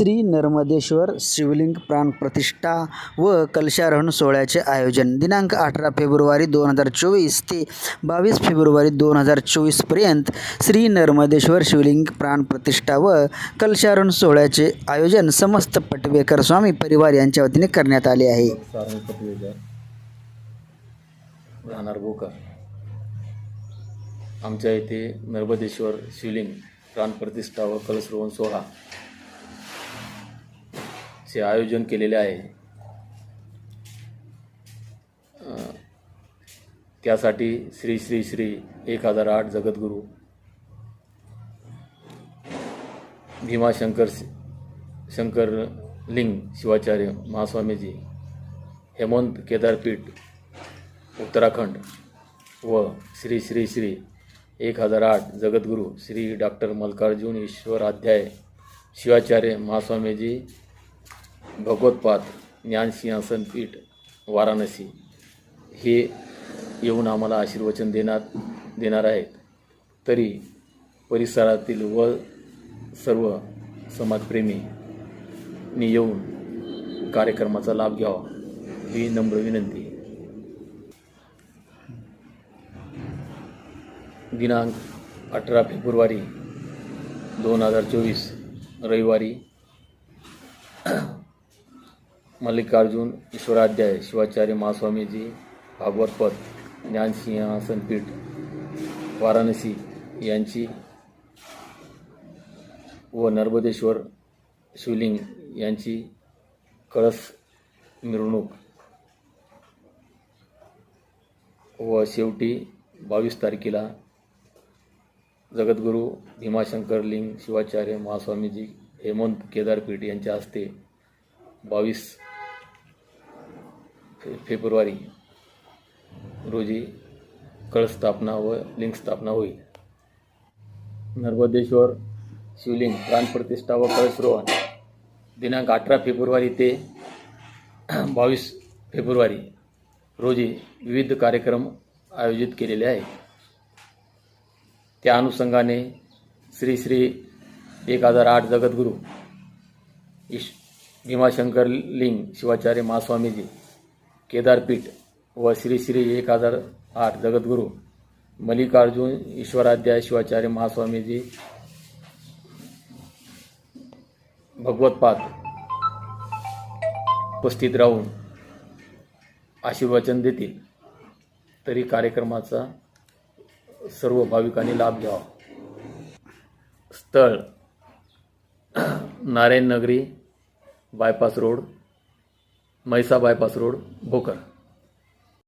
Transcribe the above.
श्री नर्मदेश्वर शिवलिंग प्राणप्रतिष्ठा व कलशारोहण सोहळ्याचे आयोजन. दिनांक अठरा फेब्रुवारी दोन हजार चोवीस ते बावीस फेब्रुवारी दोन हजार चोवीसपर्यंत श्री नर्मदेश्वर शिवलिंग प्राणप्रतिष्ठा व कलशारोहण सोहळ्याचे आयोजन समस्त पटवेकर स्वामी परिवार यांच्या वतीने करण्यात आले आहे. सारंग पटवेकर राहणार भोकर. आमच्या इथे नर्मदेश्वर शिवलिंग प्राणप्रतिष्ठा व कलशरोहण सोहळा चे आयोजन केलेले आहे. त्यासाठी श्री श्री श्री एक हजार आठ जगद्गुरू भीमाशंकर शंकर लिंग शिवाचार्य महास्वामीजी हेमंत केदारपीठ उत्तराखंड व श्री श्री श्री एक हजार आठ जगद्गुरू श्री डॉक्टर मल्कार्जुन ईश्वराध्याय शिवाचार्य महास्वामीजी भगवतपाद ज्ञानसिंहासन पीठ वाराणसी हे येऊन आम्हाला आशीर्वचन देण्यात देणार आहेत. तरी परिसरातील व सर्व समाजप्रेमींनी येऊन कार्यक्रमाचा लाभ घ्यावा ही नम्र विनंती. दिनांक अठरा फेब्रुवारी दोन हजार चोवीस रविवारी मल्लिकार्जुन ईश्वराध्याय शिवाचार्य महास्वामीजी भागवतपद ज्ञानसिंहासनपीठ वाराणसी यांची व नर्मदेश्वर शिवलिंग यांची कळस मिरवणूक. व शेवटी बावीस तारखेला जगद्गुरू भीमाशंकर लिंग शिवाचार्य महास्वामीजी हेमंत केदारपीठ यांच्या हस्ते बावीस फे फेब्रुवारी रोजी कळस स्थापना व लिंग स्थापना होईल. नर्मदेश्वर शिवलिंग प्राणप्रतिष्ठा व कळसरोहण दिनांक अठरा फेब्रुवारी ते बावीस फेब्रुवारी रोजी विविध कार्यक्रम आयोजित केलेले आहेत. त्या अनुषंगाने श्री श्री एक हजार आठ जगद्गुरू इश भीमाशंकर लिंग शिवाचार्य महास्वामीजी केदारपीठ व श्री श्री एक हजार आठ जगद्गुरू मल्लिकार्जुन ईश्वराध्याय शिवाचार्य महास्वामीजी भगवतपाद उपस्थित राहून आशीर्वचन देतील तरी कार्यक्रमाचा सर्व भाविकांनी लाभ घ्यावा. स्थळ Narayan Nagari bypass road Mhaisa bypass road Bhokar.